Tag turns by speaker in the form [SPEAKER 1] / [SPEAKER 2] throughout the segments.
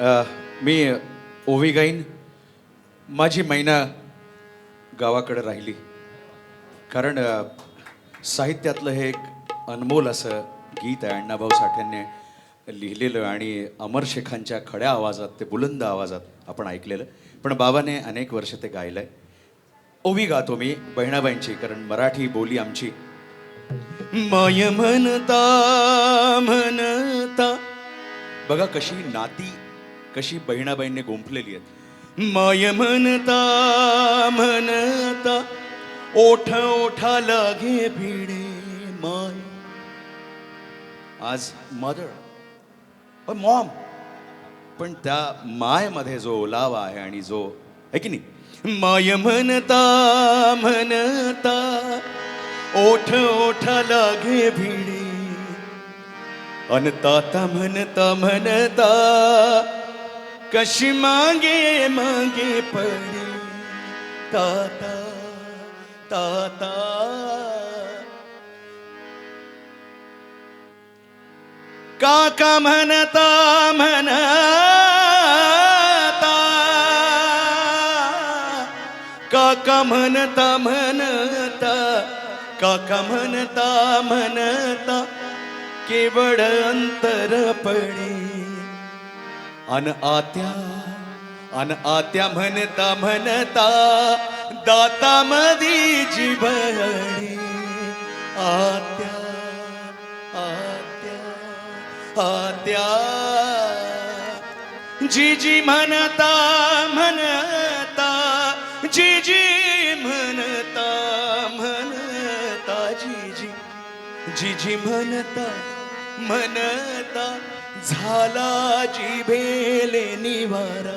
[SPEAKER 1] मी ओवी गाईन. माझी मैना गावाकडे राहिली. कारण साहित्यातलं हे एक अनमोल असं गीत आहे अण्णाभाऊ साठ्यांनी लिहिलेलं आणि अमर शेखांच्या खड्या आवाजात ते बुलंद आवाजात आपण ऐकलेलं. पण बाबाने अनेक वर्ष ते गायलं आहे ओवी गातो मी बहिणाबाईंची कारण मराठी बोली आमची. माय म्हणता म्हणता. बघा कशी नाती कशी बहिणाबाईंनी गुंफलेली आहेत. माय म्हणता म्हणता ओठ ओठा लागे भिडे माय. आज मदर मॉम पण त्या मायमध्ये जो ओलावा आहे आणि जो आहे की नाही? माय म्हणता म्हणता ओठ ओठा लागे भिडे. अन ताता म्हणता म्हणता कशी मागे मागे पडे। ताता ताता। काका म्हणता म्हणता। काका म्हणता म्हणता। काका म्हणता म्हणता। केवळ अंतर पडे। अन आत्या अन आत्या म्हणता म्हणता दाता मधी जिभळी आत्या आत्या आत्या. जीजी म्हणता म्हणता जीजी म्हणता म्हणता जी जीजी म्हणता म्हणता. झाला जिभेले निवारा.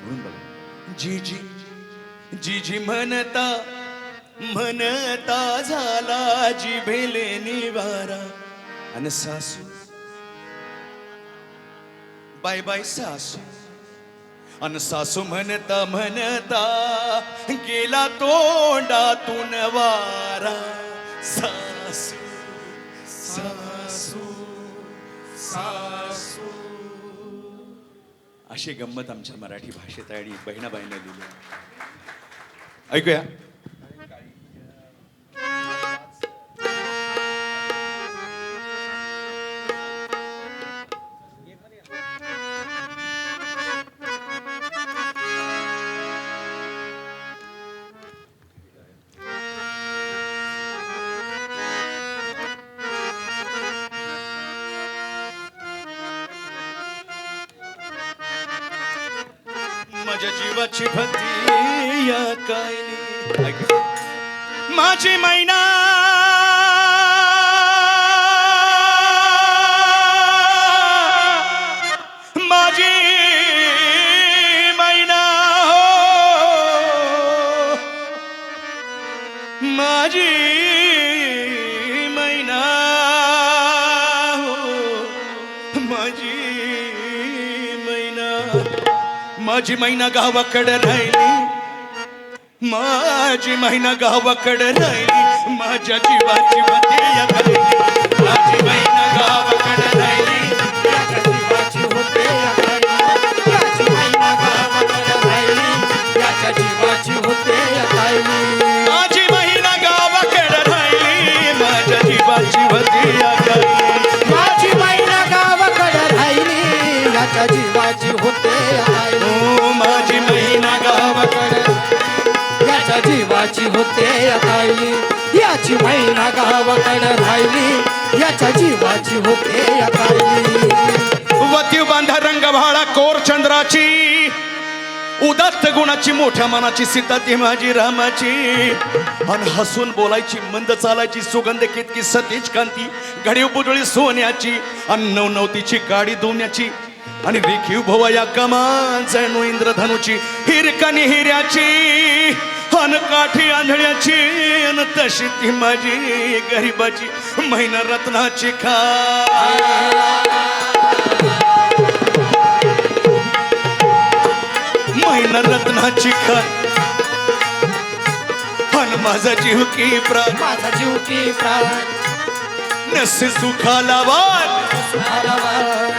[SPEAKER 1] म्हणून जीजी जीजी म्हणता म्हणता झाला जिभेले निवारा. आणि सासू बाय बाय सासू अन सासू म्हणता म्हणता गेला तोंडातून वारा. सासू सासू. सासू अशी गंमत आमच्या मराठी भाषेत आहे आणि बहिणाबाईने लिहिली ऐकूया. माझ्या जीवाची भक्ती या कायली. माझी मैना माझी महिना गावाकडे राहिली. माझी महिना गावाकडे राहिली. माझ्या जीवाची वती माझी
[SPEAKER 2] महिना याची होते अकाली. याची महिना गावाकडे राहिली. याच्या जीवाची होते अकाली.
[SPEAKER 1] वती बांधा रंगभाळा कोर चंद्राची उदात्त गुणाची मोठ्या मनाची सीता ती माझी रामाची. अन हसून बोलायची मंद चालायची सुगंध कितकी सतीच कांती. घडीव बुडळी सोन्याची आणि नवनवतीची काडी दोन्याची आणि रेखीव भोवया या कमान जणू इंद्रधनुची हिरकणी हिऱ्याची. अन काठी आंधळ्याची अन तशी ती माझी गरीबाची महिना रत्नाची खा. महिना रत्नाची खा. पण माझा जीव की प्राण.
[SPEAKER 2] माझा जीव की प्राण.
[SPEAKER 1] नसे सुखाला वाट
[SPEAKER 2] वाट.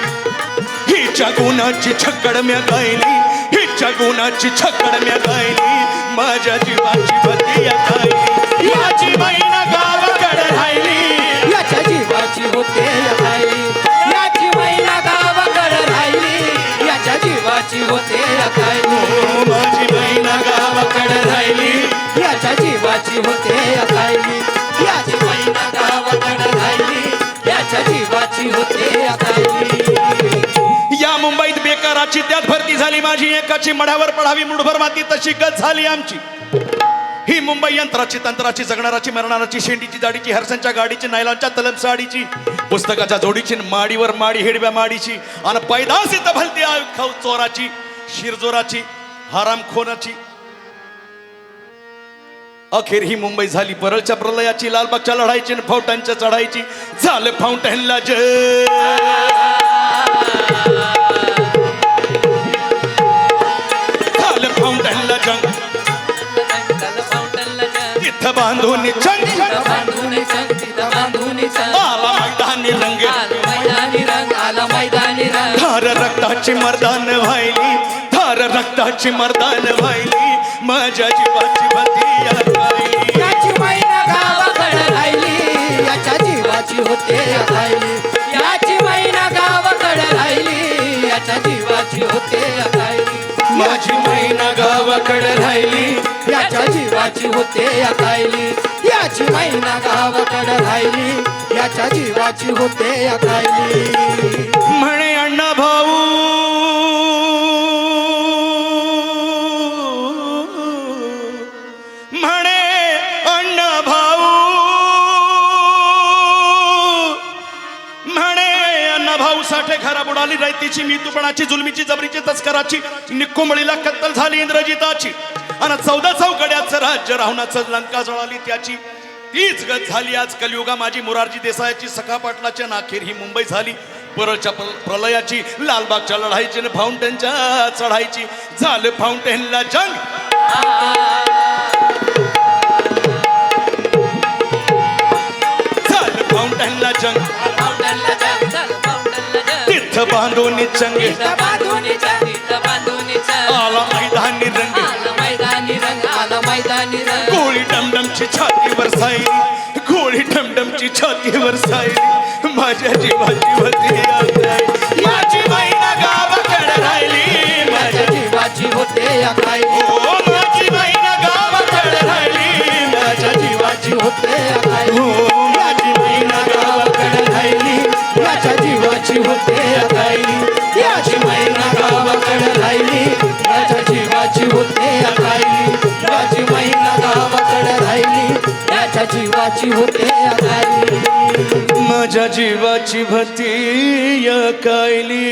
[SPEAKER 1] हिच्या गुणाची छकड म्या गायली. हिच्या गुणाची छकड म्या गायली. माझ्या जीवाची भती या गायली याची महिना गावाकडे राहिली.
[SPEAKER 2] याच्या जीवाची होते याची महिना गावाकडे राहिली. याच्या जीवाची होते
[SPEAKER 1] माझी महिना गावाकडे राहिली.
[SPEAKER 2] याच्या जीवाची होते अकाली याची महिना गावाकडे राहिली. याच्या जीवाची होते अकाली
[SPEAKER 1] या मुंबईत त्यात भरती झाली. माझी एकाची मढ्यावर पडावी मुठभर माती तशी गत झाली आमची. ही मुंबई यंत्राची तंत्राची जगणाराची मरणाराची शेंडीची जाडीची हरसांच्या गाडीची नायलांच्या तलम साडीची पुस्तकाच्या जोडीची माडीवर माडी हिडव्या माडीची आणि पैदास इथं भलती खाऊ चोराची शिरजोराची हरामखोनाची अखेर ही मुंबई झाली परळच्या प्रलयाची लालबागच्या लढाईची आणि चढाईची. झालं फाउंटनला जय रक्ताची मर्दान व्हायली. धार रक्ताची मर्दान व्हायली. माझ्या जीवाची भती या गायली.
[SPEAKER 2] याची महिना गावाकडे राहिली. याच्या जीवाची होते अकाली याची महिना गावाकडे राहिली. याच्या जीवाची होते
[SPEAKER 1] माझी मैना गावाकडे राहिली.
[SPEAKER 2] याच्या जीवाची होते अकाली याची महिना गावाकडे राहिली. याच्या जीवाची होते अकाली
[SPEAKER 1] म्हणे अण्णा भाऊ खराब उडाली रायतीची बुडाली रयतीची मी तुपणाची जुलमीची जबरीची तस्कराची निकुंबळीला कत्तल झाली इंद्रजिताची. आणि चौदा चौकड्याचं राज्य रावणाचं लंका जळाली त्याची. तीच गत झाली आज कलियुगा माझी मुरारजी देसायाची सखा पाटलाच्या नाखेर ही मुंबई झाली. परळच्या प्र- प्रलयाची लालबागच्या लढाईची फाउंटेनच्या चढाईची. झालं फाउंटेनला जंग. झालं फाउंटनला जंग. बांधून चंगे. आला मैदानी रंग. गोळी डमडमची छातीवर सायली. गोळी डमडमची छातीवर सायली. माझ्या जीवाची भती
[SPEAKER 2] होते अकाली
[SPEAKER 1] माझ्या जीवाची भती या कायली